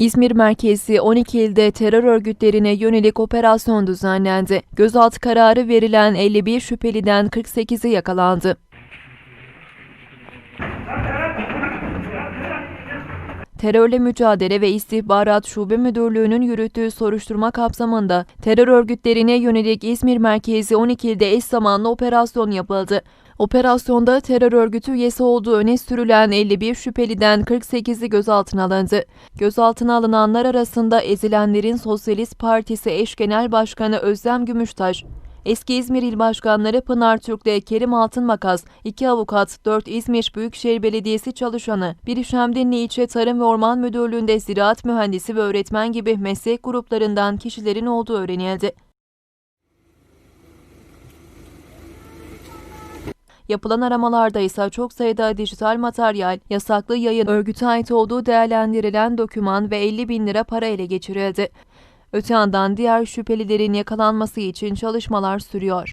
İzmir merkezi 12 ilde terör örgütlerine yönelik operasyon düzenlendi. Gözaltı kararı verilen 51 şüpheliden 48'i yakalandı. Terörle Mücadele ve İstihbarat Şube Müdürlüğü'nün yürüttüğü soruşturma kapsamında terör örgütlerine yönelik İzmir merkezi 12 ilde eş zamanlı operasyon yapıldı. Operasyonda terör örgütü üyesi olduğu öne sürülen 51 şüpheliden 48'i gözaltına alındı. Gözaltına alınanlar arasında ezilenlerin Sosyalist Partisi eş genel başkanı Özlem Gümüştaş, Eski İzmir İl Başkanları Pınar Türk'le Kerim Altınmakas, iki avukat, 4 İzmir Büyükşehir Belediyesi çalışanı, bir Şemdinli İlçe Tarım ve Orman Müdürlüğü'nde ziraat mühendisi ve öğretmen gibi meslek gruplarından kişilerin olduğu öğrenildi. Yapılan aramalarda ise çok sayıda dijital materyal, yasaklı yayın örgüte ait olduğu değerlendirilen doküman ve 50 bin lira para ele geçirildi. Öte yandan diğer şüphelilerin yakalanması için çalışmalar sürüyor.